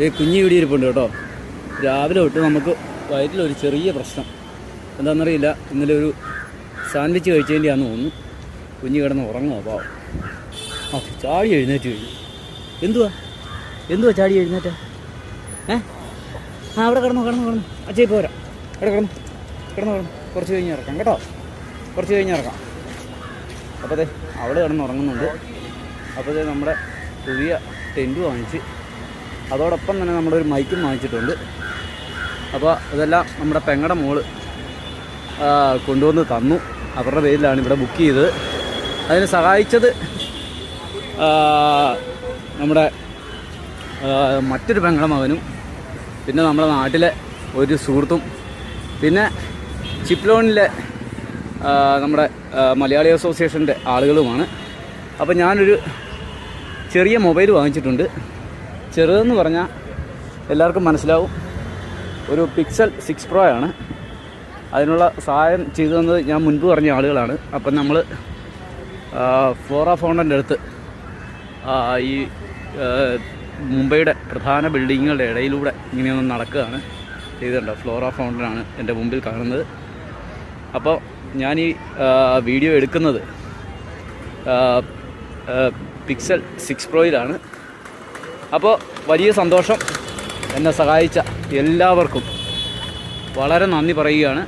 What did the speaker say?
ഈ കുഞ്ഞി ഇവിടെ ഇരിപ്പുണ്ട് കേട്ടോ. രാവിലെ തൊട്ട് നമുക്ക് വയറ്റിലൊരു ചെറിയ പ്രശ്നം. എന്താണെന്നറിയില്ല ഇന്നലെ ഒരു സാൻഡ്വിച്ച് കഴിച്ചതിന്റെയാന്ന് തോന്നുന്നു. കുഞ്ഞ് കിടന്ന് ഉറങ്ങുക അപ്പോൾ ആ ചാടി എഴുന്നേറ്റ് കഴിഞ്ഞു. എന്തുവാ? എന്തുവാ ചാടി എഴുന്നേറ്റ? ഏ? ആ അവിടെ കിടന്നു കിടന്നു കിടന്നു. അച്ഛേ പോരാ അവിടെ കിടന്നു. കിടന്നു കിടന്നു. കുറച്ച് കഴിഞ്ഞ് ഇറക്കാം കേട്ടോ. കുറച്ച് കഴിഞ്ഞ് ഇറക്കാം. അപ്പോൾ അതെ അവിടെ കിടന്ന് ഉറങ്ങുന്നുണ്ട്. അപ്പോൾ നമ്മുടെ പുതിയ ടെന്റ് വാങ്ങിച്ച് അതോടൊപ്പം തന്നെ നമ്മുടെ ഒരു മൈക്കും വാങ്ങിച്ചിട്ടുണ്ട്. അപ്പോൾ ഇതെല്ലാം നമ്മുടെ പെങ്ങടെ മോൾ കൊണ്ടുവന്ന് തന്നു. അവരുടെ പേരിലാണ് ഇവിടെ ബുക്ക് ചെയ്തത്. അതിന് സഹായിച്ചത് നമ്മുടെ മറ്റൊരു പെങ്ങളുടെ മകനും പിന്നെ നമ്മുടെ നാട്ടിലെ ഒരു സുഹൃത്തും പിന്നെ ചിപ്ലോണിലെ നമ്മുടെ മലയാളി അസോസിയേഷന്റെ ആളുകളുമാണ്. അപ്പോൾ ഞാനൊരു ചെറിയ മൊബൈൽ വാങ്ങിച്ചിട്ടുണ്ട്. ചെറുതെന്ന് പറഞ്ഞാൽ എല്ലാവർക്കും മനസ്സിലാവും. ഒരു പിക്സൽ സിക്സ് പ്രോ ആണ്. അതിനുള്ള സഹായം ചെയ്തു തന്നത് ഞാൻ മുൻപ് പറഞ്ഞ ആളുകളാണ്. അപ്പം നമ്മൾ ഫ്ലോറ ഫോണിന്റെ അടുത്ത് ഈ മുംബൈയുടെ പ്രധാന ബിൽഡിങ്ങുകളുടെ ഇടയിലൂടെ ഇങ്ങനെയൊന്ന് നടക്കുകയാണ് ചെയ്തിട്ടുണ്ട്. ഫ്ലോറ ഫൗണ്ടനാണ് എന്റെ മുമ്പിൽ കാണുന്നത്. അപ്പോൾ ഞാൻ ഈ വീഡിയോ എടുക്കുന്നത് പിക്സൽ സിക്സ് പ്രോയിലാണ് അപ്പോൾ വലിയ സന്തോഷം എന്നെ സഹായിച്ച എല്ലാവർക്കും വളരെ നന്ദി പറയുകയാണ്.